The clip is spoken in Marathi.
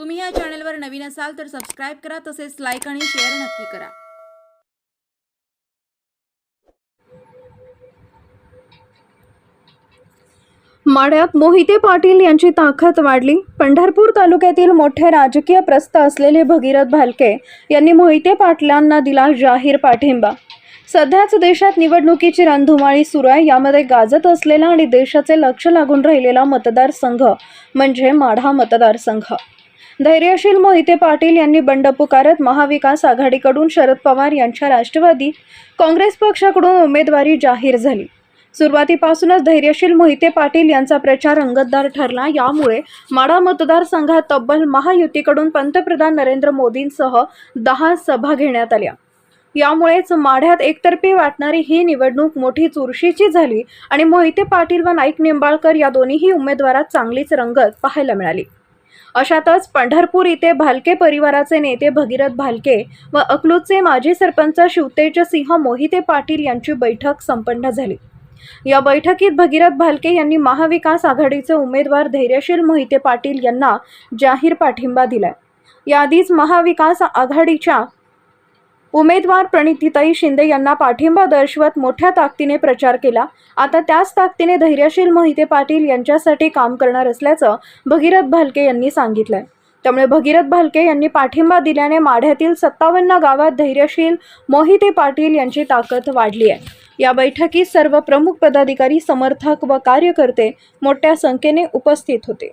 तुम्ही या चॅनलवर नवीन असाल तर सबस्क्राईब करा तसेच लाईक आणि शेअर नक्की करा. माढ्यात मोहिते पाटील यांची ताकद वाढली. पंढरपूर तालुक्यातील मोठे राजकीय प्रस्थ असलेले भगीरथ भालके यांनी मोहिते पाटलांना दिला जाहीर पाठिंबा. सध्याच देशात निवडणुकीची रणधुमाळी सुरू आहे. यामध्ये गाजत असलेला आणि देशाचे लक्ष लागून राहिलेला मतदारसंघ म्हणजे माढा मतदारसंघ. धैर्यशील मोहिते पाटील यांनी बंड पुकारत महाविकास आघाडीकडून शरद पवार यांच्या राष्ट्रवादी काँग्रेस पक्षाकडून उमेदवारी जाहीर झाली. सुरुवातीपासूनच धैर्यशील मोहिते पाटील यांचा प्रचार रंगतदार ठरला. यामुळे माढा मतदारसंघात तब्बल महायुतीकडून पंतप्रधान नरेंद्र मोदींसह दहा सभा घेण्यात आल्या. यामुळेच माढ्यात एकतर्फी वाटणारी ही निवडणूक मोठी चुरशीची झाली आणि मोहिते पाटील व नाईक निंबाळकर या दोन्हीही उमेदवारात चांगलीच रंगत पाहायला मिळाली. अशातच पंढरपूर इथे भालके परिवाराचे नेते भगीरथ भालके व अकलूजचे माजी सरपंच शिवतेजसिंह मोहिते पाटील यांची बैठक संपन्न झाली. या बैठकीत भगीरथ भालके यांनी महाविकास आघाडीचे उमेदवार धैर्यशील मोहिते पाटील यांना जाहीर पाठिंबा दिलाय. याआधीच महाविकास आघाडीच्या उमेदवार प्रणितीताई शिंदे यांना पाठिंबा दर्शवत मोठ्या ताकदीने प्रचार केला. आता त्याच ताकदीने धैर्यशील मोहिते पाटील यांच्यासाठी काम करणार असल्याचं भगीरथ भालके यांनी सांगितलंय. त्यामुळे भगीरथ भालके यांनी पाठिंबा दिल्याने माढ्यातील सत्तावन्न गावात धैर्यशील मोहिते पाटील यांची ताकद वाढली आहे. या बैठकीत सर्व प्रमुख पदाधिकारी समर्थक व कार्यकर्ते मोठ्या संख्येने उपस्थित होते.